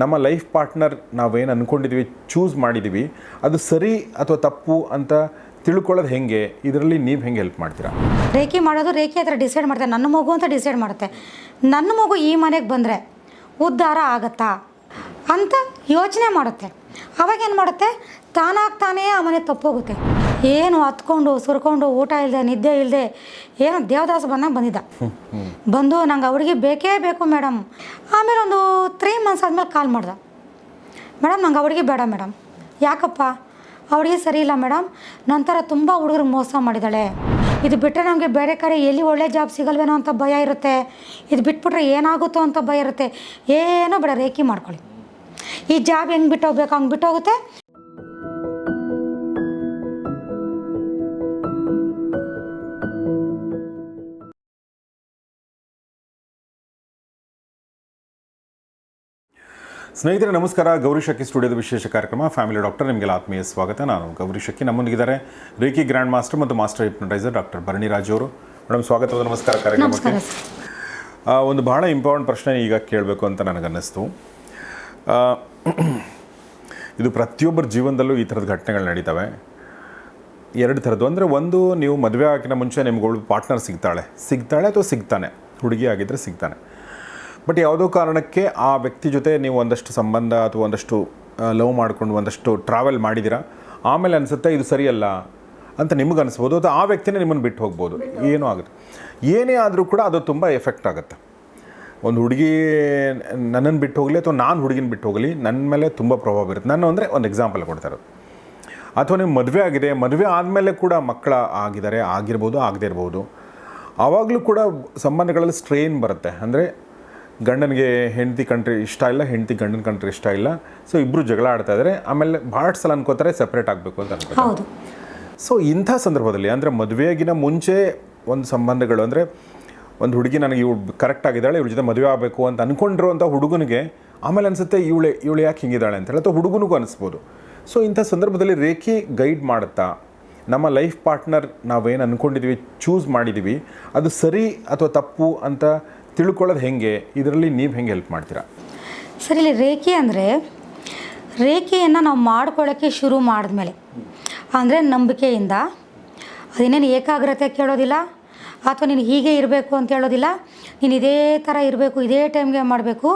ನಮ್ಮ life partner ನಾವೇನು ಅಂದ್ಕೊಂಡಿದ್ದೀವಿ ಚೂಸ್ ಮಾಡಿದ್ದೀವಿ ಅದು ಸರಿ ಅಥವಾ ತಪ್ಪು ಅಂತ ತಿಳ್ಕೊಳ್ಳೋದು ಹೆಂಗೆ? ಇದರಲ್ಲಿ ನೀವು ಹೆಂಗೆ ಹೆಲ್ಪ್ ಮಾಡ್ತೀರಾ? ರೇಖೆ ಮಾಡೋದು ರೇಖೆ ಹತ್ರ ಡಿಸೈಡ್ ಮಾಡುತ್ತೆ ನನ್ನ ಮಗು ಅಂತ ಡಿಸೈಡ್ ಮಾಡುತ್ತೆ. ನನ್ನ ಮಗು ಈ ಮನೆಗೆ ಬಂದರೆ ಉದ್ಧಾರ ಆಗತ್ತಾ ಅಂತ ಯೋಚನೆ ಮಾಡುತ್ತೆ. ಅವಾಗ ಏನು ಮಾಡುತ್ತೆ? ತಾನಾಗಿ ತಾನೇ ಆ ಮನೆ ತಪ್ಪೋಗುತ್ತೆ. ಏನು ಹತ್ಕೊಂಡು, ಸುರ್ಕೊಂಡು, ಊಟ ಇಲ್ಲದೆ ನಿದ್ದೆ ಇಲ್ಲದೆ ಏನು ದೇವದಾಸ ಬಂದಾಗ ಬಂದಿದ್ದ. ಬಂದು ನಂಗೆ ಅವ್ರಿಗೆ ಬೇಕೇ ಬೇಕು ಮೇಡಮ್. ಆಮೇಲೆ ಒಂದು ತ್ರೀ ಮಂತ್ಸ್ ಆದಮೇಲೆ ಕಾಲ್ ಮಾಡ್ದೆ. ಮೇಡಮ್, ನಂಗೆ ಅವ್ರಿಗೆ ಬೇಡ ಮೇಡಮ್. ಯಾಕಪ್ಪ? ಅವಳಿಗೆ ಸರಿ ಇಲ್ಲ ಮೇಡಮ್. ನಂತರ ತುಂಬ ಹುಡುಗರು ಮೋಸ ಮಾಡಿದ್ದಾಳೆ. ಇದು ಬಿಟ್ಟರೆ ನಮಗೆ ಬೇರೆ ಕಡೆ ಎಲ್ಲಿ ಒಳ್ಳೆ ಜಾಬ್ ಸಿಗಲ್ವೇನೋ ಅಂತ ಭಯ ಇರುತ್ತೆ. ಇದು ಬಿಟ್ಬಿಟ್ರೆ ಏನಾಗುತ್ತೋ ಅಂತ ಭಯ ಇರುತ್ತೆ. ಏನೋ ಬೇಡ, ರೇಖಿ ಮಾಡ್ಕೊಳ್ಳಿ. ಈ ಜಾಬ್ ಹೆಂಗೆ ಬಿಟ್ಟು ಹೋಗ್ಬೇಕು ಹಂಗೆ ಬಿಟ್ಟು ಸ್ನೇಹಿತರೆ ನಮಸ್ಕಾರ. ಗೌರಿ ಶಕ್ಕಿ ಸ್ಟುಡಿಯೋದ ವಿಶೇಷ ಕಾರ್ಯಕ್ರಮ. ಫ್ಯಾಮಿಲಿ ಡಾಕ್ಟರ್ ನಿಮಗೆಲ್ಲ ಆತ್ಮೀಯ ಸ್ವಾಗತ. ನಾನು ಗೌರಿ ಶಕ್ಕಿ ನಮ್ಮೊಂದಿಗಿದ್ದಾರೆ ರೇಖಿ ಗ್ರ್ಯಾಂಡ್ ಮಾಸ್ಟರ್ ಮತ್ತು master hypnotiser doctor Bharani Raj ಅವರು. ಮೇಡಮ್ ಸ್ವಾಗತ ನಮಸ್ಕಾರ ಕಾರ್ಯಕ್ರಮಕ್ಕೆ. ಒಂದು ಬಹಳ ಇಂಪಾರ್ಟೆಂಟ್ ಪ್ರಶ್ನೆ ಈಗ ಕೇಳಬೇಕು ಅಂತ ನನಗನ್ನಿಸ್ತು. ಇದು ಪ್ರತಿಯೊಬ್ಬರ ಜೀವನದಲ್ಲೂ ಈ ಥರದ ಘಟನೆಗಳು ನಡೀತವೆ. ಎರಡು ಥರದ್ದು ಅಂದರೆ ಒಂದು ನೀವು ಮದುವೆ ಆಗಿನ ಮುಂಚೆ ನಿಮ್ಗಳು ಪಾರ್ಟ್ನರ್ ಸಿಗ್ತಾಳೆ. ಸಿಗ್ತಾಳೆ ಅಥವಾ ಸಿಗ್ತಾನೆ? ಹುಡುಗಿ ಆಗಿದ್ದರೆ ಸಿಗ್ತಾನೆ. ಬಟ್ ಯಾವುದೋ ಕಾರಣಕ್ಕೆ ಆ ವ್ಯಕ್ತಿ ಜೊತೆ ನೀವು ಒಂದಷ್ಟು ಸಂಬಂಧ ಅಥವಾ ಒಂದಷ್ಟು ಲವ್ ಮಾಡಿಕೊಂಡು ಒಂದಷ್ಟು ಟ್ರಾವೆಲ್ ಮಾಡಿದ್ದೀರಾ ಆಮೇಲೆ ಅನಿಸುತ್ತೆ ಇದು ಸರಿಯಲ್ಲ ಅಂತ ನಿಮ್ಗೆ ಅನಿಸ್ಬೋದು ಅಥವಾ ಆ ವ್ಯಕ್ತಿನೇ ನಿಮ್ಮನ್ನು ಬಿಟ್ಟು ಹೋಗ್ಬೋದು? ಏನೂ ಆಗುತ್ತೆ. ಏನೇ ಆದರೂ ಕೂಡ ಅದು ತುಂಬ ಎಫೆಕ್ಟ್ ಆಗುತ್ತೆ. ಒಂದು ಹುಡುಗಿ ನನ್ನನ್ನು ಬಿಟ್ಟು ಹೋಗಲಿ ಅಥವಾ ನಾನು ಹುಡುಗಿನ ಬಿಟ್ಟು ಹೋಗಲಿ ನನ್ನ ಮೇಲೆ ತುಂಬ ಪ್ರಭಾವ ಬೀರುತ್ತೆ. ನಾನು ಅಂದರೆ ಒಂದು ಎಕ್ಸಾಂಪಲ್ ಕೊಡ್ತಾರೆ. ಅಥವಾ ನೀವು ಮದುವೆ ಆಗಿದೆ ಮದುವೆ ಆದಮೇಲೆ ಕೂಡ ಮಕ್ಕಳ ಆಗಿದ್ದಾರೆ ಆಗಿರ್ಬೋದು ಆಗದೇ ಇರ್ಬೋದು. ಆವಾಗಲೂ ಕೂಡ ಸಂಬಂಧಗಳಲ್ಲಿ ಸ್ಟ್ರೈನ್ ಬರುತ್ತೆ. ಅಂದರೆ ಗಂಡನಿಗೆ ಹೆಂಡತಿ ಕಂಟ್ರಿ ಇಷ್ಟ ಇಲ್ಲ ಹೆಂಡತಿ ಗಂಡನ ಕಂಟ್ರಿ ಇಷ್ಟ ಇಲ್ಲ. ಸೊ ಇಬ್ಬರು ಜಗಳ ಆಡ್ತಾ ಇದ್ದಾರೆ ಆಮೇಲೆ ಭಾಳ ಸಲ ಅನ್ಕೋತಾರೆ ಸಪ್ರೇಟ್ ಆಗಬೇಕು ಅಂತ ಅನ್ಕೋತಾರೆ. ಹೌದು. ಸೊ ಇಂಥ ಸಂದರ್ಭದಲ್ಲಿ ಅಂದರೆ ಮದುವೆಗಿನ ಮುಂಚೆ ಒಂದು ಸಂಬಂಧಗಳು ಅಂದರೆ ಒಂದು ಹುಡುಗಿ ನನಗೆ ಇವಳು ಕರೆಕ್ಟ್ ಆಗಿದ್ದಾಳೆ ಇವಳ ಜೊತೆ ಮದುವೆ ಆಗಬೇಕು ಅಂತ ಅಂದ್ಕೊಂಡಿರುವಂಥ ಹುಡುಗನಿಗೆ ಆಮೇಲೆ ಅನಿಸುತ್ತೆ ಇವಳೆ ಇವಳು ಯಾಕೆ ಹಿಂಗಿದ್ದಾಳೆ ಅಂತೇಳಿ ಅಥವಾ ಹುಡುಗನಿಗೂ ಅನಿಸ್ಬೋದು. ಸೊ ಇಂಥ ಸಂದರ್ಭದಲ್ಲಿ ರೇಖೆ ಗೈಡ್ ಮಾಡುತ್ತಾ ನಮ್ಮ ಲೈಫ್ ಪಾರ್ಟ್ನರ್ ನಾವೇನು ಅಂದ್ಕೊಂಡಿದ್ದೀವಿ ಚೂಸ್ ಮಾಡಿದ್ದೀವಿ ಅದು ಸರಿ ಅಥವಾ ತಪ್ಪು ಅಂತ ತಿಳ್ಕೊಳ್ಳೋದು ಹೆಂಗೆ? ಇದರಲ್ಲಿ ನೀವು ಹೆಂಗೆ ಹೆಲ್ಪ್ ಮಾಡ್ತೀರಾ? ಸರಿ ಇಲ್ಲಿ ರೇಖೆ ಅಂದರೆ ರೇಖೆಯನ್ನು ನಾವು ಮಾಡ್ಕೊಳ್ಳೋಕ್ಕೆ ಶುರು ಮಾಡಿದ್ಮೇಲೆ ಅಂದರೆ ನಂಬಿಕೆಯಿಂದ ಅದೇನೇನು ಏಕಾಗ್ರತೆ ಕೇಳೋದಿಲ್ಲ ಅಥವಾ ನೀನು ಹೀಗೆ ಇರಬೇಕು ಅಂತ ಹೇಳೋದಿಲ್ಲ ನೀನು ಇದೇ ಥರ ಇರಬೇಕು ಇದೇ ಟೈಮ್ಗೆ ಮಾಡಬೇಕು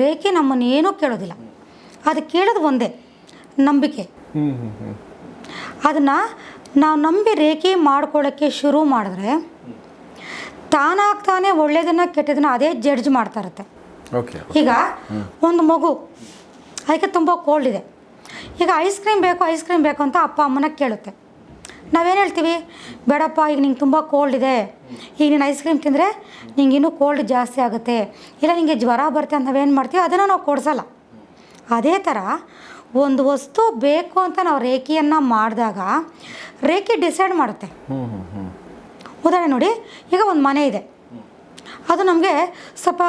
ರೇಖೆ ನಮ್ಮನ್ನು ಏನೂ ಕೇಳೋದಿಲ್ಲ. ಅದು ಕೇಳೋದು ಒಂದೇ ನಂಬಿಕೆ. ಅದನ್ನು ನಾವು ನಂಬಿ ರೇಖೆ ಮಾಡ್ಕೊಳ್ಳೋಕ್ಕೆ ಶುರು ಮಾಡಿದ್ರೆ ತಾನಾಗ್ತಾನೆ ಒಳ್ಳೇದನ್ನ ಕೆಟ್ಟದನ್ನ ಅದೇ ಜಡ್ಜ್ ಮಾಡ್ತಾ ಇರುತ್ತೆ. ಈಗ ಒಂದು ಮಗು ಅದಕ್ಕೆ ತುಂಬ ಕೋಲ್ಡ್ ಇದೆ. ಈಗ ಐಸ್ ಕ್ರೀಮ್ ಬೇಕು ಐಸ್ ಕ್ರೀಮ್ ಬೇಕು ಅಂತ ಅಪ್ಪ ಅಮ್ಮನ ಕೇಳುತ್ತೆ. ನಾವೇನು ಹೇಳ್ತೀವಿ? ಬೇಡಪ್ಪ ಈಗ ನಿಂಗೆ ತುಂಬ ಕೋಲ್ಡ್ ಇದೆ. ಈಗ ನೀನು ಐಸ್ ಕ್ರೀಮ್ ತಿಂದರೆ ನಿಂಗೆ ಇನ್ನೂ ಕೋಲ್ಡ್ ಜಾಸ್ತಿ ಆಗುತ್ತೆ. ಇಲ್ಲ ನಿಂಗೆ ಜ್ವರ ಬರುತ್ತೆ ಅಂತ ನಾವೇನು ಮಾಡ್ತೀವಿ? ಅದನ್ನು ನಾವು ಕೊಡಿಸಲ್ಲ. ಅದೇ ಥರ ಒಂದು ವಸ್ತು ಬೇಕು ಅಂತ ನಾವು ರೇಖಿಯನ್ನು ಮಾಡಿದಾಗ ರೇಖೆ ಡಿಸೈಡ್ ಮಾಡುತ್ತೆ. ಉದಾಹರಣೆ ನೋಡಿ, ಈಗ ಒಂದು ಮನೆ ಇದೆ. ಅದು ನಮಗೆ ಸ್ವಲ್ಪ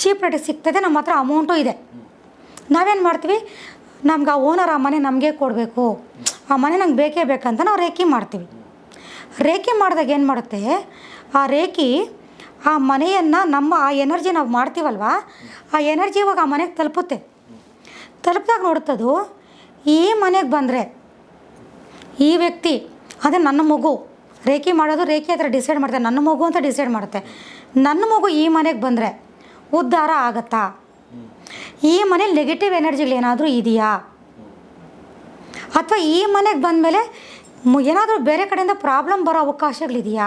ಚೀಪ್ ರೇಟಿಗೆ ಸಿಗ್ತದೆ, ನಮ್ಮ ಹತ್ರ ಅಮೌಂಟು ಇದೆ. ನಾವೇನು ಮಾಡ್ತೀವಿ? ನಮ್ಗೆ ಆ ಓನರ್ ಆ ಮನೆ ನಮಗೆ ಕೊಡಬೇಕು. ಆ ಮನೆ ನಂಗೆ ಬೇಕೇ ಬೇಕಂತ ನಾವು ರೇಖೆ ಮಾಡ್ತೀವಿ. ರೇಖೆ ಮಾಡಿದಾಗ ಏನು ಮಾಡುತ್ತೆ? ಆ ರೇಖೆ ಆ ಮನೆಯನ್ನು ನಮ್ಮ ಆ ಎನರ್ಜಿ ನಾವು ಮಾಡ್ತೀವಲ್ವ? ಆ ಎನರ್ಜಿ ಇವಾಗ ಆ ಮನೆಗೆ ತಲುಪುತ್ತೆ. ತಲುಪಿದಾಗ ನೋಡುತ್ತದು ಈ ಮನೆಗೆ ಬಂದರೆ ಈ ವ್ಯಕ್ತಿ, ಅದೇ ನನ್ನ ಮಗು ರೇಖೆ ಮಾಡೋದು ರೇಖೆ ಹತ್ರ ಡಿಸೈಡ್ ಮಾಡುತ್ತೆ ನನ್ನ ಮಗು ಅಂತ ಡಿಸೈಡ್ ಮಾಡುತ್ತೆ. ನನ್ನ ಮಗು ಈ ಮನೆಗೆ ಬಂದರೆ ಉದ್ಧಾರ ಆಗತ್ತಾ? ಈ ಮನೇಲಿ ನೆಗೆಟಿವ್ ಎನರ್ಜಿಗಳೇನಾದರೂ ಇದೆಯಾ? ಅಥವಾ ಈ ಮನೆಗೆ ಬಂದಮೇಲೆ ಏನಾದರೂ ಬೇರೆ ಕಡೆಯಿಂದ ಪ್ರಾಬ್ಲಮ್ ಬರೋ ಅವಕಾಶಗಳಿದೆಯಾ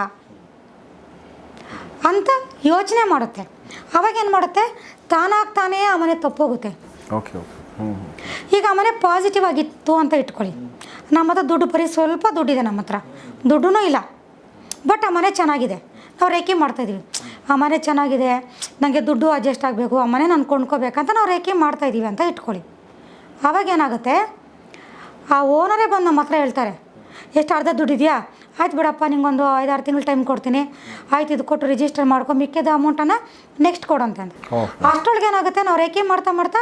ಅಂತ ಯೋಚನೆ ಮಾಡುತ್ತೆ. ಅವಾಗ ಏನು ಮಾಡುತ್ತೆ? ತಾನಾಗಿ ತಾನೇ ಆ ಮನೆ ತಪ್ಪೋಗುತ್ತೆ. ಓಕೆ ಈಗ ಆ ಮನೆ ಪಾಸಿಟಿವ್ ಆಗಿತ್ತು ಅಂತ ಇಟ್ಕೊಳ್ಳಿ. ನಮ್ಮ ಹತ್ರ ದುಡ್ಡು ಬರೀ ಸ್ವಲ್ಪ ದುಡ್ಡಿದೆ ನಮ್ಮ ಹತ್ರ. ದುಡ್ಡೂ ಇಲ್ಲ. ಬಟ್ ಆ ಮನೆ ಚೆನ್ನಾಗಿದೆ. ನಾವು ರೇಖೆ ಮಾಡ್ತಾಯಿದ್ದೀವಿ ಆ ಮನೆ ಚೆನ್ನಾಗಿದೆ. ನನಗೆ ದುಡ್ಡು ಅಡ್ಜಸ್ಟ್ ಆಗಬೇಕು. ಆ ಮನೆ ನಾನು ಕೊಂಡ್ಕೋಬೇಕಂತ ನಾವು ರೇಖೆ ಮಾಡ್ತಾಯಿದ್ದೀವಿ ಅಂತ ಇಟ್ಕೊಳ್ಳಿ. ಆವಾಗ ಏನಾಗುತ್ತೆ? ಆ ಓನರೇ ಬಂದು ನಮ್ಮ ಹತ್ರ ಹೇಳ್ತಾರೆ ಎಷ್ಟು ಅರ್ಧ ದುಡ್ಡಿದೆಯಾ ಆಯ್ತು ಬಿಡಪ್ಪ ನಿಂಗೊಂದು ಐದಾರು ತಿಂಗಳು ಟೈಮ್ ಕೊಡ್ತೀನಿ. ಆಯ್ತು ಇದು ಕೊಟ್ಟು ರಿಜಿಸ್ಟರ್ ಮಾಡ್ಕೊ ಮಿಕ್ಕಿದ ಅಮೌಂಟನ್ನು ನೆಕ್ಸ್ಟ್ ಕೊಡಂತೆ ಅಂತ ಓಹ್. ಅಷ್ಟೊಳಗೆ ಏನಾಗುತ್ತೆ? ನಾವು ರೇಖೆ ಮಾಡ್ತಾ ಮಾಡ್ತಾ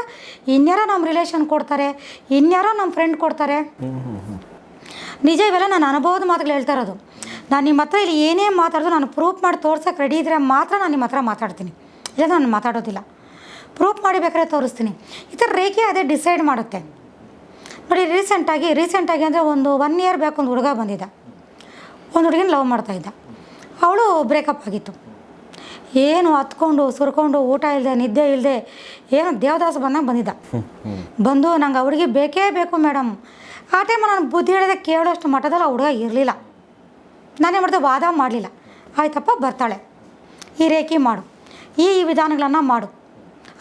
ಇನ್ಯಾರೋ ನಮ್ಮ ರಿಲೇಷನ್ ಕೊಡ್ತಾರೆ ಇನ್ಯಾರೋ ನಮ್ಮ ಫ್ರೆಂಡ್ ಕೊಡ್ತಾರೆ. ನಿಜ ಇವೆಲ್ಲ ನಾನು ಅನುಭವದ ಮಾತುಗಳು ಹೇಳ್ತಾ ಇರೋದು. ನಾನು ನಿಮ್ಮ ಹತ್ರ ಇಲ್ಲಿ ಏನೇ ಮಾತಾಡೋದು ನಾನು ಪ್ರೂಫ್ ಮಾಡಿ ತೋರ್ಸೋಕೆ ರೆಡಿ ಇದ್ದರೆ ಮಾತ್ರ ನಾನು ನಿಮ್ಮ ಹತ್ರ ಮಾತಾಡ್ತೀನಿ. ಇಲ್ಲ ನಾನು ಮಾತಾಡೋದಿಲ್ಲ. ಪ್ರೂಫ್ ಮಾಡಿ ಬೇಕಾದ್ರೆ ತೋರಿಸ್ತೀನಿ. ಈ ಥರ ರೇಖೆ ಅದೇ ಡಿಸೈಡ್ ಮಾಡುತ್ತೆ. ನೋಡಿ ರೀಸೆಂಟಾಗಿ ರೀಸೆಂಟಾಗಿ ಅಂದರೆ ಒಂದು ಒನ್ ಇಯರ್ ಬ್ಯಾಕ್ ಒಂದು ಹುಡುಗ ಬಂದಿದ್ದ. ಒಂದು ಹುಡುಗಿನ ಲವ್ ಮಾಡ್ತಾಯಿದ್ದ ಅವಳು ಬ್ರೇಕಪ್ ಆಗಿತ್ತು. ಏನು ಹತ್ಕೊಂಡು ಸುರ್ಕೊಂಡು ಊಟ ಇಲ್ಲದೆ ನಿದ್ದೆ ಇಲ್ಲದೆ ಏನು ದೇವದಾಸ ಬಂದಾಗ ಬಂದಿದ್ದ. ಬಂದು ನಂಗೆ ಅವಳಿಗೆ ಬೇಕೇ ಬೇಕು ಮೇಡಮ್. ಆ ಟೈಮಲ್ಲಿ ನಾನು ಬುದ್ಧಿ ಹೇಳಿದೆ ಕೇಳೋಷ್ಟು ಮಟ್ಟದಲ್ಲಿ ಆ ಹುಡುಗ ಇರಲಿಲ್ಲ. ನಾನೇ ಮಾಡಿದೆ, ವಾದ ಮಾಡಲಿಲ್ಲ. ಆಯ್ತಪ್ಪ, ಬರ್ತಾಳೆ. ಈ ರೇಖೆ ಮಾಡು. ಈ ಈ ವಿಧಾನಗಳನ್ನು ಮಾಡು.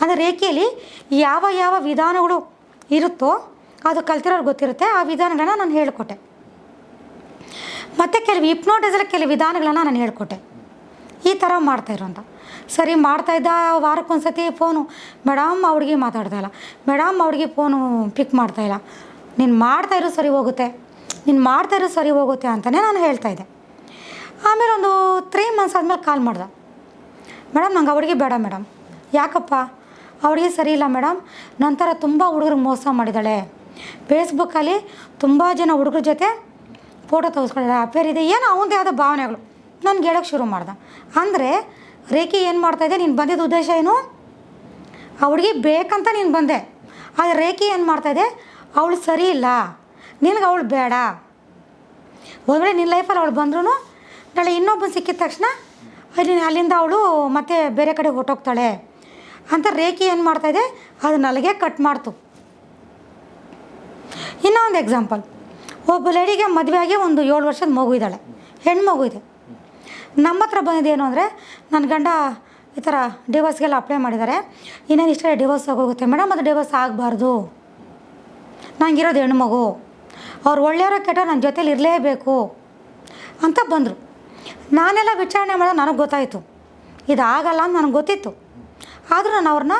ಅಂದರೆ ರೇಖೆಯಲ್ಲಿ ಯಾವ ಯಾವ ವಿಧಾನಗಳು ಇರುತ್ತೋ ಅದು ಕಲ್ತಿರೋರು ಗೊತ್ತಿರುತ್ತೆ, ಆ ವಿಧಾನಗಳನ್ನ ನಾನು ಹೇಳಿಕೊಟ್ಟೆ. ಮತ್ತು ಕೆಲವು ಹಿಪ್ನೋಟಿಸಲ್ಲಿ ಕೆಲವು ವಿಧಾನಗಳನ್ನು ನಾನು ಹೇಳ್ಕೊಟ್ಟೆ. ಈ ಥರ ಮಾಡ್ತಾಯಿರು ಅಂತ. ಸರಿ ಮಾಡ್ತಾಯಿದ್ದ ವಾರಕ್ಕೊಂದ್ಸತಿ ಫೋನು ಮೇಡಮ್ ಅವ್ರಿಗೆ ಮಾತಾಡ್ತಾಯಿಲ್ಲ ಮೇಡಮ್ ಅವ್ರಿಗೆ ಫೋನು ಪಿಕ್ ಮಾಡ್ತಾಯಿಲ್ಲ ನೀನು ಮಾಡ್ತಾಯಿರೋ ಸರಿ ಹೋಗುತ್ತೆ. ನೀನು ಮಾಡ್ತಾಯಿರೋ ಸರಿ ಹೋಗುತ್ತೆ ಅಂತಲೇ ನಾನು ಹೇಳ್ತಾಯಿದ್ದೆ ಆಮೇಲೆ ಒಂದು ತ್ರೀ ಮಂತ್ಸ್ ಆದಮೇಲೆ ಕಾಲ್ ಮಾಡ್ದೆ. ಮೇಡಮ್ ನಂಗೆ ಅವ್ರಿಗೆ ಬೇಡ ಮೇಡಮ್ ಯಾಕಪ್ಪ? ಅವ್ರಿಗೆ ಸರಿ ಇಲ್ಲ ಮೇಡಮ್ ನಂತರ ತುಂಬ ಹುಡುಗರು ಮೋಸ ಮಾಡಿದ್ದಾಳೆ. ಫೇಸ್ಬುಕ್ಕಲ್ಲಿ ತುಂಬ ಜನ ಹುಡುಗರ ಜೊತೆ ಫೋಟೋ ತೆಗೆಸ್ಕೊಂಡಿದ್ದಾಳೆ ಅಫೇರ್ ಇದೆ. ಏನೋ ಅವನದೇ ಆದ ಭಾವನೆಗಳು. ನನಗೆ ಹೇಳೋಕ್ಕೆ ಶುರು ಮಾಡ್ದೆ. ಅಂದರೆ ರೇಖೆ ಏನು ಮಾಡ್ತಾಯಿದ್ದೆ ನೀನು ಬಂದಿದ್ದ ಉದ್ದೇಶ ಏನು? ಅವಳಿಗೆ ಬೇಕಂತ ನೀನು ಬಂದೆ. ಆದರೆ ರೇಖೆ ಏನು ಮಾಡ್ತಾಯಿದ್ದೆ ಅವಳು ಸರಿ ಇಲ್ಲ. ನಿನಗೆ ಅವಳು ಬೇಡ. ಒಂದು ನಿನ್ನ ಲೈಫಲ್ಲಿ ಅವಳು ಬಂದ್ರೂ ನಾಳೆ ಇನ್ನೊಬ್ಬನು ಸಿಕ್ಕಿದ ತಕ್ಷಣ ಅಲ್ಲಿ ಅಲ್ಲಿಂದ ಅವಳು ಮತ್ತೆ ಬೇರೆ ಕಡೆ ಹೊಟ್ಟೋಗ್ತಾಳೆ ಅಂತ ರೇಖೆ ಏನು ಮಾಡ್ತಾಯಿದೆ ಅದು ನಲಗೆ ಕಟ್ ಮಾಡ್ತು. ಇನ್ನೊಂದು ಎಕ್ಸಾಂಪಲ್ ಒಬ್ಬ ಲೇಡಿಗೆ ಮದುವೆ ಆಗಿ ಒಂದು ಏಳು ವರ್ಷದ ಮಗು ಇದ್ದಾಳೆ. ಹೆಣ್ಮಗು ಮಗು ಇದೆ. ನಮ್ಮ ಹತ್ರ ಬಂದಿದ್ದೇನು ಅಂದರೆ ನನ್ನ ಗಂಡ ಈ ಥರ ಡಿವೋರ್ಸ್ಗೆಲ್ಲ ಅಪ್ಲೈ ಮಾಡಿದ್ದಾರೆ ಇನ್ನೇನು ಇಷ್ಟೇ ಡಿವೋರ್ಸ್ ಆಗೋಗುತ್ತೆ? ಮೇಡಮ್, ಅದು ಡಿವೋರ್ಸ್ ಆಗಬಾರ್ದು. ನನಗಿರೋದು ಹೆಣ್ಣು ಮಗು. ಅವ್ರು ಒಳ್ಳೆಯವರ ಕೆಟ್ಟ ನನ್ನ ಜೊತೇಲಿ ಇರಲೇಬೇಕು. ಅಂತ ಬಂದರು. ನಾನೆಲ್ಲ ವಿಚಾರಣೆ ಮಾಡೋದು ನನಗೆ ಗೊತ್ತಾಯಿತು. ಇದು ಆಗಲ್ಲ ಅಂತ ನನಗೆ ಗೊತ್ತಿತ್ತು. ಆದರೂ ನಾನು ಅವ್ರನ್ನ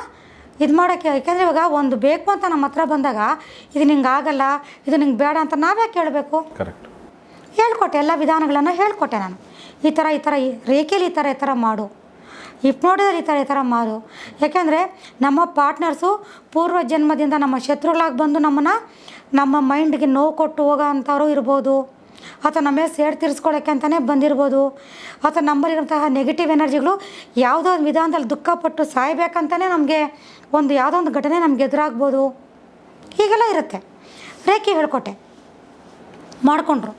ಇದು ಮಾಡೋಕ್ಕೆ ಯಾಕೆಂದರೆ ಇವಾಗ ಒಂದು ಬೇಕು ಅಂತ ನಮ್ಮ ಹತ್ರ ಬಂದಾಗ ಇದು ನಿಂಗೆ ಆಗಲ್ಲ ಇದು ನಿಂಗೆ ಬೇಡ ಅಂತ ನಾವ್ಯಾಕೆ ಕೇಳಬೇಕು ಕರೆಕ್ಟ್ ಹೇಳ್ಕೊಟ್ಟೆ ಎಲ್ಲ ವಿಧಾನಗಳನ್ನು ಹೇಳ್ಕೊಟ್ಟೆ ನಾನು. ಈ ಥರ ಈ ಥರ ರೇಖೆಯಲ್ಲಿ ಈ ಥರ ಈ ಥರ ಮಾಡು. ಹಿಪ್ನೋಟಿದಲ್ಲಿ ಈ ಥರ ಈ ಥರ ಮಾಡು. ಯಾಕೆಂದರೆ ನಮ್ಮ ಪಾರ್ಟ್ನರ್ಸು ಪೂರ್ವ ಜನ್ಮದಿಂದ ನಮ್ಮ ಶತ್ರುಗಳಾಗಿ ಬಂದು ನಮ್ಮನ್ನು ನಮ್ಮ ಮೈಂಡ್ಗೆ ನೋವು ಕೊಟ್ಟು ಹೋಗೋ ಅಂಥವ್ರು ಇರ್ಬೋದು. ಅಥವಾ ನಮ್ಮ ಮೇಲೆ ಸೇಡ್ ತೀರಿಸ್ಕೊಳ್ಳೋಕ್ಕೆ ಅಂತಲೇ ಬಂದಿರ್ಬೋದು. ಅಥವಾ ನಮ್ಮಲ್ಲಿರುವಂತಹ ನೆಗೆಟಿವ್ ಎನರ್ಜಿಗಳು ಯಾವುದೋ ಒಂದು ವಿಧಾನದಲ್ಲಿ ದುಃಖಪಟ್ಟು ಸಾಯ್ಬೇಕಂತಲೇ ನಮಗೆ ಒಂದು ಯಾವುದೋ ಒಂದು ಘಟನೆ ನಮ್ಗೆ ಎದುರಾಗ್ಬೋದು. ಹೀಗೆಲ್ಲ ಇರುತ್ತೆ. ರೇಖೆ ಹೇಳ್ಕೊಟ್ಟೆ. ಮಾಡಿಕೊಂಡ್ರು.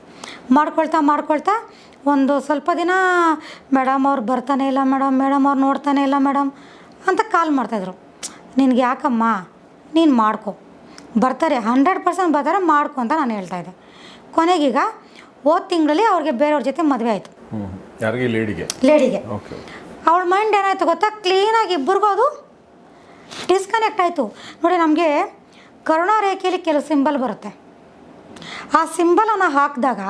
ಮಾಡ್ಕೊಳ್ತಾ ಮಾಡ್ಕೊಳ್ತಾ ಒಂದು ಸ್ವಲ್ಪ ದಿನ ಮೇಡಮ್ ಅವ್ರು ಬರ್ತಾನೆ ಇಲ್ಲ ಮೇಡಮ್ ಮೇಡಮ್ ಅವ್ರು ನೋಡ್ತಾನೆ ಇಲ್ಲ ಮೇಡಮ್ ಅಂತ ಕಾಲ್ ಮಾಡ್ತಾಯಿದ್ರು. ನಿನಗೆ ಯಾಕಮ್ಮ? ನೀನು ಮಾಡ್ಕೊ. ಬರ್ತಾರೆ, ಹಂಡ್ರೆಡ್ ಪರ್ಸೆಂಟ್ ಬರ್ತಾರೆ, ಮಾಡ್ಕೊ ಅಂತ ನಾನು ಹೇಳ್ತಾಯಿದ್ದೆ ಕೊನೆಗೀಗ ಹೋದ ತಿಂಗಳಲ್ಲಿ ಅವ್ರಿಗೆ ಬೇರೆಯವ್ರ ಜೊತೆ ಮದುವೆ ಆಯಿತು. ಯಾರಿಗೆ? ಲೇಡಿಗೆ? ಲೇಡಿಗೆ. ಅವಳ ಮೈಂಡ್ ಏನಾಯ್ತು ಗೊತ್ತಾ? ಕ್ಲೀನಾಗಿ ಇಬ್ಬರಿಗೂ ಅದು ಡಿಸ್ಕನೆಕ್ಟ್ ಆಯಿತು. ನೋಡಿ ನಮಗೆ ಕರುಣಾ ರೇಖೆಯಲ್ಲಿ ಕೆಲವು ಸಿಂಬಲ್ ಬರುತ್ತೆ. ಆ ಸಿಂಬಲನ್ನು ಹಾಕಿದಾಗ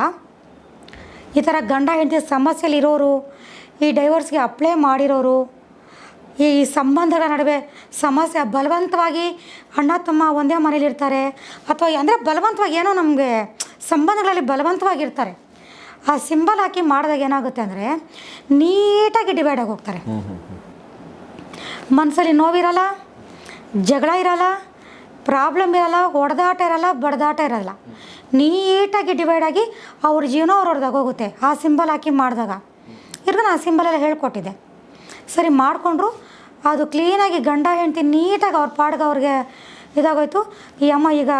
ಈ ಥರ ಗಂಡ ಹೆಂಡತಿ ಸಮಸ್ಯೆಯಲ್ಲಿರೋರು ಈ ಡೈವರ್ಸ್ಗೆ ಅಪ್ಲೈ ಮಾಡಿರೋರು ಈ ಸಂಬಂಧಗಳ ನಡುವೆ ಸಮಸ್ಯೆ ಬಲವಂತವಾಗಿ ಅಣ್ಣ ತಮ್ಮ ಒಂದೇ ಮನೇಲಿರ್ತಾರೆ. ಅಥವಾ ಅಂದರೆ ಬಲವಂತವಾಗಿ ಏನೋ ನಮಗೆ ಸಂಬಂಧಗಳಲ್ಲಿ ಬಲವಂತವಾಗಿರ್ತಾರೆ. ಆ ಸಿಂಬಲ್ ಹಾಕಿ ಮಾಡಿದಾಗ ಏನಾಗುತ್ತೆ ಅಂದರೆ ನೀಟಾಗಿ ಡಿವೈಡ್ ಆಗಿ ಹೋಗ್ತಾರೆ. ಮನಸ್ಸಲ್ಲಿ ನೋವಿರಲ್ಲ ಜಗಳ ಇರಲ್ಲ ಪ್ರಾಬ್ಲಮ್ ಇರಲ್ಲ ಹೊಡೆದಾಟ ಇರಲ್ಲ ಬಡ್ದಾಟ ಇರಲ್ಲ. ನೀಟಾಗಿ ಡಿವೈಡ್ ಆಗಿ ಅವ್ರ ಜೀವನ ಅವ್ರವ್ರದಾಗ ಹೋಗುತ್ತೆ. ಆ ಸಿಂಬಲ್ ಹಾಕಿ ಮಾಡಿದಾಗ. ಇರ್ಗ ನಾನು ಆ ಸಿಂಬಲೆಲ್ಲ ಹೇಳ್ಕೊಟ್ಟಿದ್ದೆ. ಸರಿ ಮಾಡಿಕೊಂಡ್ರು. ಅದು ಕ್ಲೀನಾಗಿ ಗಂಡ ಹೆಂಡ್ತಿ ನೀಟಾಗಿ ಅವ್ರ ಪಾಡ್ಗೆ ಅವ್ರಿಗೆ ಇದಾಗೋಯ್ತು. ಈ ಅಮ್ಮ ಈಗ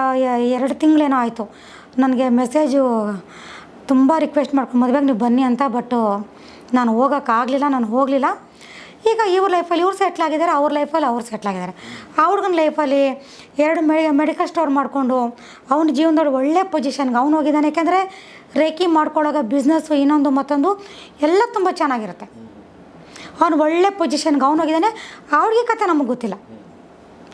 ಎರಡು ತಿಂಗಳೇನೋ ಆಯಿತು. ನನಗೆ ಮೆಸೇಜು ತುಂಬ ರಿಕ್ವೆಸ್ಟ್ ಮಾಡ್ಕೊಂಡು ಮದುವೆಗೆ ನೀವು ಬನ್ನಿ ಅಂತ, ಬಟ್ಟು ನಾನು ಹೋಗೋಕ್ಕಾಗಲಿಲ್ಲ ನಾನು ಹೋಗಲಿಲ್ಲ. ಈಗ ಇವ್ರ ಲೈಫಲ್ಲಿ ಇವ್ರು ಸೆಟ್ಲ್ ಆಗಿದ್ದಾರೆ, ಅವ್ರ ಲೈಫಲ್ಲಿ ಅವ್ರು ಸೆಟ್ಲ್ ಆಗಿದ್ದಾರೆ. ಆ ಹುಡುಗನ ಲೈಫಲ್ಲಿ ಎರಡು ಮೆಡಿ ಮೆಡಿಕಲ್ ಸ್ಟೋರ್ ಮಾಡಿಕೊಂಡು ಅವ್ನ ಜೀವನದೊಳಗೆ ಒಳ್ಳೆ ಪೊಸಿಷನ್ಗೆ ಅವ್ನು ಹೋಗಿದ್ದಾನೆ. ಯಾಕೆಂದರೆ ರೇಕಿ ಮಾಡ್ಕೊಳ್ಳೋಕೆ ಬಿಸ್ನೆಸ್ಸು ಇನ್ನೊಂದು ಮತ್ತೊಂದು ಎಲ್ಲ ತುಂಬ ಚೆನ್ನಾಗಿರುತ್ತೆ. ಅವ್ನು ಒಳ್ಳೆ ಪೊಸಿಷನ್ಗೆ ಅವ್ನು ಹೋಗಿದ್ದಾನೆ. ಅವ್ರಿಗೆ ಕತೆ ನಮಗೆ ಗೊತ್ತಿಲ್ಲ.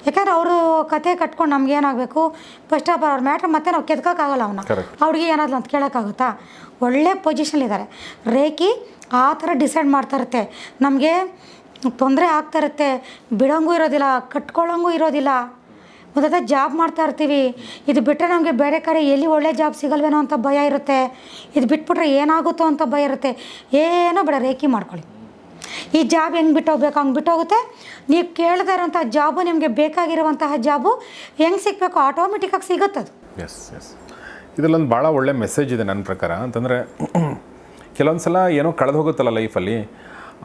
ಯಾಕಂದ್ರೆ ಅವರು ಕತೆ ಕಟ್ಕೊಂಡು ನಮ್ಗೆ ಏನಾಗಬೇಕು? ಫಸ್ಟ್ ಆಫ್ ಆಲ್ ಅವ್ರ ಮ್ಯಾಟ್ರ್ ಮತ್ತೆ ನಾವು ಕೆದ್ಕೋಕ್ಕಾಗಲ್ಲ ಅವನ್ನ. ಅವ್ರಿಗೆ ಏನಾದ್ರು ಅಂತ ಕೇಳೋಕ್ಕಾಗುತ್ತಾ? ಒಳ್ಳೆ ಪೊಸಿಷನ್ಲಿದ್ದಾರೆ ರೇಖಿ ಆ ಥರ ಡಿಸೈಡ್ ಮಾಡ್ತಾ ಇರುತ್ತೆ. ನಮಗೆ ತೊಂದರೆ ಆಗ್ತಾ ಇರುತ್ತೆ. ಬಿಡೋಂಗೂ ಇರೋದಿಲ್ಲ ಕಟ್ಕೊಳ್ಳೋಂಗೂ ಇರೋದಿಲ್ಲ. ಮೊದಲ ಜಾಬ್ ಮಾಡ್ತಾ ಇರ್ತೀವಿ. ಇದು ಬಿಟ್ಟರೆ ನಮಗೆ ಬೇರೆ ಕಡೆ ಎಲ್ಲಿ ಒಳ್ಳೆ ಜಾಬ್ ಸಿಗಲ್ವೇನೋ ಅಂತ ಭಯ ಇರುತ್ತೆ. ಇದು ಬಿಟ್ಬಿಟ್ರೆ ಏನಾಗುತ್ತೋ ಅಂತ ಭಯ ಇರುತ್ತೆ. ಏನೋ ಬೇಡ ರೇಖಿ ಮಾಡ್ಕೊಳ್ಳಿ. ಈ ಜಾಬ್ ಹೆಂಗೆ ಬಿಟ್ಟೋಗ್ಬೇಕು, ಹಂಗೆ ಬಿಟ್ಟೋಗುತ್ತೆ. ನೀವು ಕೇಳದೇ ಇರೋಂಥ ಜಾಬು ನಿಮಗೆ ಬೇಕಾಗಿರುವಂತಹ ಜಾಬು ಹೆಂಗೆ ಸಿಗಬೇಕು ಆಟೋಮೆಟಿಕ್ಕಾಗಿ ಅದು ಎಸ್ ಎಸ್ ಇದರಲ್ಲೊಂದು ಭಾಳ ಒಳ್ಳೆ ಮೆಸೇಜ್ ಇದೆ ನನ್ನ ಪ್ರಕಾರ. ಅಂತಂದರೆ ಕೆಲವೊಂದು ಸಲ ಏನೋ ಕಳೆದು ಹೋಗುತ್ತಲ್ಲ ಲೈಫಲ್ಲಿ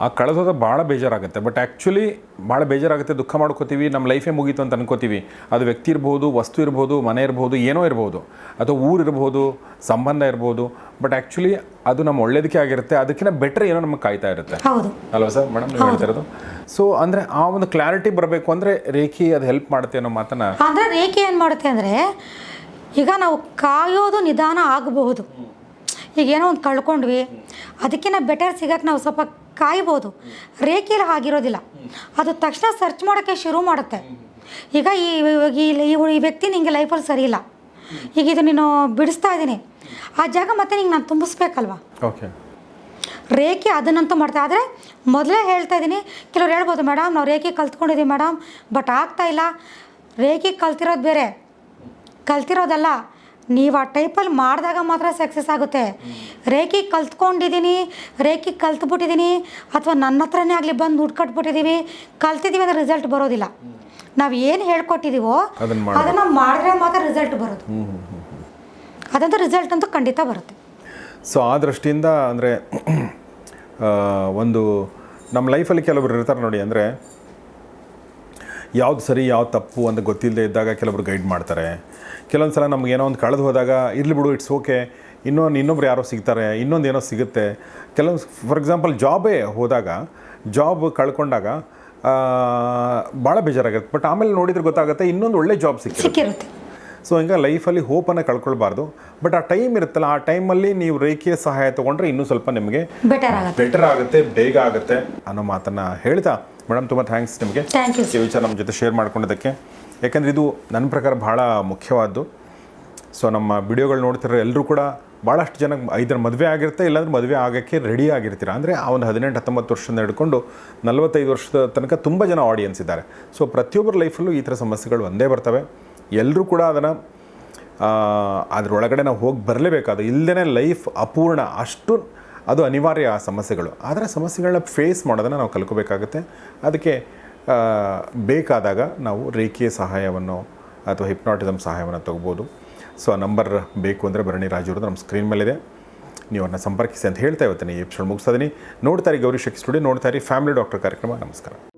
ಆ ಕಳೆದೋದ ಭಾಳ ಬೇಜಾರಾಗುತ್ತೆ. ಬಟ್ ಆ್ಯಕ್ಚುಲಿ ಭಾಳ ಬೇಜಾರಾಗುತ್ತೆ ದುಃಖ ಮಾಡ್ಕೋತೀವಿ ನಮ್ಮ ಲೈಫೇ ಮುಗೀತು ಅಂತ ಅನ್ಕೋತೀವಿ. ಅದು ವ್ಯಕ್ತಿ ಇರ್ಬೋದು ವಸ್ತು ಇರ್ಬೋದು ಮನೆ ಇರ್ಬೋದು ಏನೋ ಇರ್ಬೋದು. ಅಥವಾ ಊರು ಇರ್ಬೋದು ಸಂಬಂಧ ಇರ್ಬೋದು. ಬಟ್ ಆ್ಯಕ್ಚುಲಿ ಅದು ನಮ್ಮ ಒಳ್ಳೇದಕ್ಕೆ ಆಗಿರುತ್ತೆ. ಅದಕ್ಕಿಂತ ಬೆಟ್ರ್ ಏನೋ ನಮಗೆ ಕಾಯ್ತಾ ಇರುತ್ತೆ. ಹೌದು. ಅಲ್ವಾ ಸರ್? ಮೇಡಮ್ ನೀವು ಹೇಳ್ತಿರೋದು? ಸೊ ಅಂದರೆ ಆ ಒಂದು ಕ್ಲಾರಿಟಿ ಬರಬೇಕು ಅಂದರೆ ರೇಖಿ ಅದು ಹೆಲ್ಪ್ ಮಾಡುತ್ತೆ ಅನ್ನೋ ಮಾತನ್ನ ಅಂದರೆ ರೇಖೆ ಏನು ಮಾಡುತ್ತೆ ಅಂದರೆ ಈಗ ನಾವು ಕಾಯೋದು ನಿಧಾನ ಆಗಬಹುದು. ಈಗ ಏನೋ ಒಂದು ಕಳ್ಕೊಂಡ್ವಿ ಅದಕ್ಕಿಂತ ಬೆಟರ್ ಸಿಗಕ್ಕೆ ನಾವು ಸ್ವಲ್ಪ ಕಾಯ್ಬೋದು ರೇಖೆಯಲ್ಲಿ ಆಗಿರೋದಿಲ್ಲ ಅದು ತಕ್ಷಣ ಸರ್ಚ್ ಮಾಡೋಕ್ಕೆ ಶುರು ಮಾಡುತ್ತೆ. ಈಗ ಈ ಈ ಈ ವ್ಯಕ್ತಿ ನಿಂಗೆ ಲೈಫಲ್ಲಿ ಸರಿ ಇಲ್ಲ. ಈಗ ಇದು ನೀನು ಬಿಡಿಸ್ತಾ ಇದ್ದೀನಿ. ಆ ಜಾಗ ಮತ್ತೆ ನಿಂಗೆ ನಾನು ತುಂಬಿಸ್ಬೇಕಲ್ವಾ? ಓಕೆ ರೇಖೆ ಅದನ್ನಂತೂ ಮಾಡ್ತಾ ಆದರೆ ಮೊದಲೇ ಹೇಳ್ತಾ ಇದ್ದೀನಿ. ಕೆಲವ್ರು ಹೇಳ್ಬೋದು ಮೇಡಮ್ ನಾವು ರೇಖೆ ಕಲ್ತ್ಕೊಂಡಿದ್ದೀವಿ ಮೇಡಮ್ ಬಟ್ ಆಗ್ತಾ ಇಲ್ಲ. ರೇಖೆ ಕಲ್ತಿರೋದು ಬೇರೆ. ಕಲ್ತಿರೋದಲ್ಲ. ನೀವು ಆ ಟೈಪಲ್ಲಿ ಮಾಡಿದಾಗ ಮಾತ್ರ ಸಕ್ಸಸ್ ಆಗುತ್ತೆ. ರೇಖಿ ಕಲ್ತ್ಕೊಂಡಿದ್ದೀನಿ ರೇಖಿ ಕಲ್ತ್ಬಿಟ್ಟಿದ್ದೀನಿ ಅಥವಾ ನನ್ನ ಹತ್ರನೇ ಆಗಲಿ ಬಂದು ದುಡ್ಡು ಕಟ್ಬಿಟ್ಟಿದ್ದೀವಿ ಕಲ್ತಿದ್ದೀವಿ ಅಂದರೆ ರಿಸಲ್ಟ್ ಬರೋದಿಲ್ಲ. ನಾವು ಏನು ಹೇಳ್ಕೊಟ್ಟಿದ್ದೀವೋ ಅದನ್ನ ಅದನ್ನು ಮಾಡಿದ್ರೆ ಮಾತ್ರ ರಿಸಲ್ಟ್ ಬರೋದು. ಅದಂತ ರಿಸಲ್ಟ್ ಅಂತೂ ಖಂಡಿತ ಬರುತ್ತೆ. ಸೊ ಆ ದೃಷ್ಟಿಯಿಂದ ಅಂದರೆ ಒಂದು ನಮ್ಮ ಲೈಫಲ್ಲಿ ಕೆಲವರು ಇರ್ತಾರೆ ನೋಡಿ ಅಂದರೆ ಯಾವ್ದು ಸರಿ ಯಾವ್ದು ತಪ್ಪು ಅಂತ ಗೊತ್ತಿಲ್ಲದೆ ಇದ್ದಾಗ ಕೆಲವರು ಗೈಡ್ ಮಾಡ್ತಾರೆ. ಕೆಲವೊಂದು ಸಲ ನಮ್ಗೆ ಏನೋ ಒಂದು ಕಳೆದು ಹೋದಾಗ ಇರಲಿ ಬಿಡು ಇಟ್ಸ್ ಓಕೆ ಇನ್ನೊಂದು ಇನ್ನೊಬ್ರು ಯಾರೋ ಸಿಗ್ತಾರೆ ಇನ್ನೊಂದು ಏನೋ ಸಿಗುತ್ತೆ. ಕೆಲವೊಂದು ಫಾರ್ ಎಕ್ಸಾಂಪಲ್ ಜಾಬೇ ಹೋದಾಗ ಜಾಬ್ ಕಳ್ಕೊಂಡಾಗ ಭಾಳ ಬೇಜಾರಾಗುತ್ತೆ. ಬಟ್ ಆಮೇಲೆ ನೋಡಿದ್ರೆ ಗೊತ್ತಾಗುತ್ತೆ ಇನ್ನೊಂದು ಒಳ್ಳೆ ಜಾಬ್ ಸಿಕ್ಕಿರುತ್ತೆ. ಸೊ ಹಿಂಗೆ ಲೈಫಲ್ಲಿ ಹೋಪನ್ನು ಕಳ್ಕೊಳ್ಬಾರ್ದು. ಬಟ್ ಆ ಟೈಮ್ ಇರುತ್ತಲ್ಲ ಆ ಟೈಮಲ್ಲಿ ನೀವು ರೇಖೆಯ ಸಹಾಯ ತೊಗೊಂಡ್ರೆ ಇನ್ನೂ ಸ್ವಲ್ಪ ನಿಮಗೆ ಬೆಟರ್ ಆಗುತ್ತೆ. ಬೇಗ ಆಗುತ್ತೆ ಅನ್ನೋ ಮಾತನ್ನು ಹೇಳ್ತಾ ಮೇಡಮ್ ತುಂಬ ಥ್ಯಾಂಕ್ಸ್ ನಿಮಗೆ. ವಿಚಾರ ನಮ್ಮ ಜೊತೆ ಶೇರ್ ಮಾಡ್ಕೊಂಡಿದ್ದಕ್ಕೆ. ಯಾಕಂದರೆ ಇದು ನನ್ನ ಪ್ರಕಾರ ಭಾಳ ಮುಖ್ಯವಾದ್ದು. ಸೊ ನಮ್ಮ ವಿಡಿಯೋಗಳು ನೋಡ್ತಿರೋ ಎಲ್ಲರೂ ಕೂಡ ಭಾಳಷ್ಟು ಜನ ಐದರ ಮದುವೆ ಆಗಿರುತ್ತೆ, ಇಲ್ಲಾಂದ್ರೆ ಮದುವೆ ಆಗೋಕ್ಕೆ ರೆಡಿ ಆಗಿರ್ತೀರ? ಅಂದರೆ ಆ ಒಂದು ಹದಿನೆಂಟು, ಹತ್ತೊಂಬತ್ತು ವರ್ಷದಿಂದ ಹಿಡ್ಕೊಂಡು ನಲವತ್ತೈದು ವರ್ಷದ ತನಕ ತುಂಬ ಜನ ಆಡಿಯನ್ಸ್ ಇದ್ದಾರೆ. ಸೊ ಪ್ರತಿಯೊಬ್ಬರ ಲೈಫಲ್ಲೂ ಈ ಥರ ಸಮಸ್ಯೆಗಳು ಒಂದೇ ಬರ್ತವೆ. ಎಲ್ಲರೂ ಕೂಡ ಅದನ್ನು ಅದರೊಳಗಡೆ ನಾವು ಹೋಗಿ ಬರಲೇಬೇಕಾದ ಇಲ್ಲದೇ ಲೈಫ್ ಅಪೂರ್ಣ, ಅಷ್ಟು ಅದು ಅನಿವಾರ್ಯ ಆ ಸಮಸ್ಯೆಗಳು. ಆದರೆ ಸಮಸ್ಯೆಗಳನ್ನ ಫೇಸ್ ಮಾಡೋದನ್ನು ನಾವು ಕಲ್ಕೋಬೇಕಾಗುತ್ತೆ ಅದಕ್ಕೆ ಬೇಕಾದಾಗ ನಾವು ರೇಖೆಯ ಸಹಾಯವನ್ನು ಅಥವಾ ಹಿಪ್ನಾಟಿಸಮ್ ಸಹಾಯವನ್ನು ತಗೋಬೋದು. ಸೊ, ಆ ನಂಬರ್ ಬೇಕು ಅಂದರೆ ಭರಣಿ ರಾಜು ನಮ್ಮ ಸ್ಕ್ರೀನ್ ಮೇಲಿದೆ. ನೀವು ಅವ್ರನ್ನ ಸಂಪರ್ಕಿಸಿ ಅಂತ ಹೇಳ್ತಾ ಇವತ್ತಿನ ಈ ಎಪಿಸೋಡ್ ಇದೀನಿ. ನೋಡ್ತಾರೆ ಗೌರಿ ಶಕ್ತಿ ಸ್ಟುಡಿಯೋ ನೋಡ್ತಾರೆ ಫ್ಯಾಮಿಲಿ ಡಾಕ್ಟರ್ ಕಾರ್ಯಕ್ರಮ. ನಮಸ್ಕಾರ.